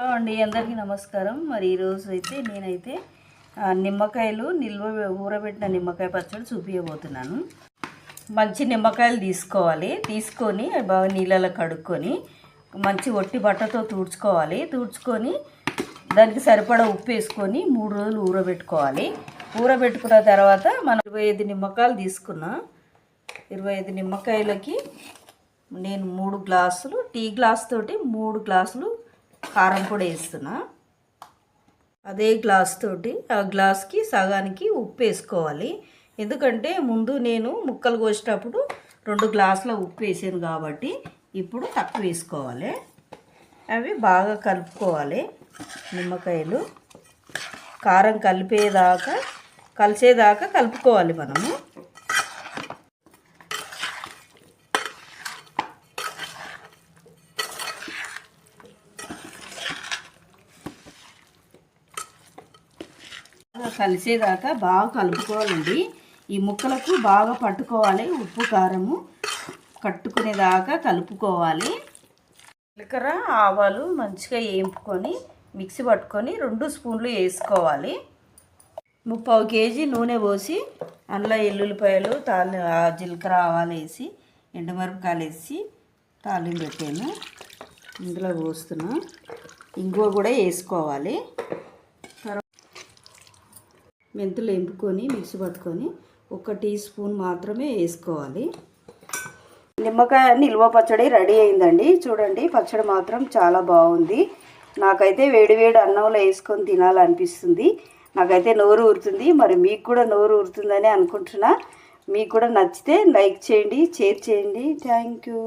Hello అండి అందరికీ నమస్కారం. మరి ఈరోజు అయితే నేనైతే నిమ్మకాయలు నిల్వ ఊరబెట్టిన నిమ్మకాయ పచ్చడి చూపించబోతున్నాను మంచి నిమ్మకాయలు తీసుకోవాలి. తీసుకొని బాగా నీళ్ళలో కడుక్కొని మంచి ఒట్టి బట్టతో తుడుచుకోవాలి. తుడుచుకొని దానికి సరిపడా ఉప్పు వేసుకొని మూడు రోజులు ఊరబెట్టుకోవాలి. ఊరబెట్టుకున్న తర్వాత మనం ఇరవై ఐదు నిమ్మకాయలు తీసుకున్నా ఇరవై ఐదు నిమ్మకాయలకి నేను మూడు గ్లాసులు టీ గ్లాస్ తోటి మూడు గ్లాసులు కారం పొడి వేస్తున్నా. అదే గ్లాస్ తోటి ఆ గ్లాస్కి సగానికి ఉప్పు వేసుకోవాలి. ఎందుకంటే ముందు నేను ముక్కలు కోసేటప్పుడు రెండు గ్లాసుల ఉప్పు వేసాను కాబట్టి ఇప్పుడు తక్కువ వేసుకోవాలి. అవి బాగా కలుపుకోవాలి నిమ్మకాయలు. కారం కలిపేదాకా కలిసేదాకా కలుపుకోవాలి మనము. కలిసేదాకా బాగా కలుపుకోవాలండి. ఈ ముక్కలకు బాగా పట్టుకోవాలి. ఉప్పు కారము కట్టుకునేదాకా కలుపుకోవాలి. జీలకర్ర ఆవాలు మంచిగా వేయింపుకొని మిక్సీ పట్టుకొని రెండు స్పూన్లు వేసుకోవాలి. ముప్పావు కేజీ నూనె పోసి అందులో ఎల్లుల్లిపాయలు తాలి జీలకర్ర ఆవాలు వేసి ఎండుమిరపకాయలు వేసి తాలింపు పెట్టాను. ఇందులో పోస్తున్నా. ఇంగువ కూడా వేసుకోవాలి. మెంతులు ఎంపుకొని మిక్సీ పట్టుకొని ఒక టీ స్పూన్ మాత్రమే వేసుకోవాలి. నిమ్మకాయ నిల్వ పచ్చడి రెడీ అయిందండి. చూడండి పచ్చడి మాత్రం చాలా బాగుంది. నాకైతే వేడివేడి అన్నంలో వేసుకొని తినాలనిపిస్తుంది. నాకైతే నోరు ఊరుతుంది. మరి మీకు కూడా నోరు ఊరుతుందని అనుకుంటున్నా. మీకు కూడా నచ్చితే లైక్ చేయండి షేర్ చేయండి. Thank you.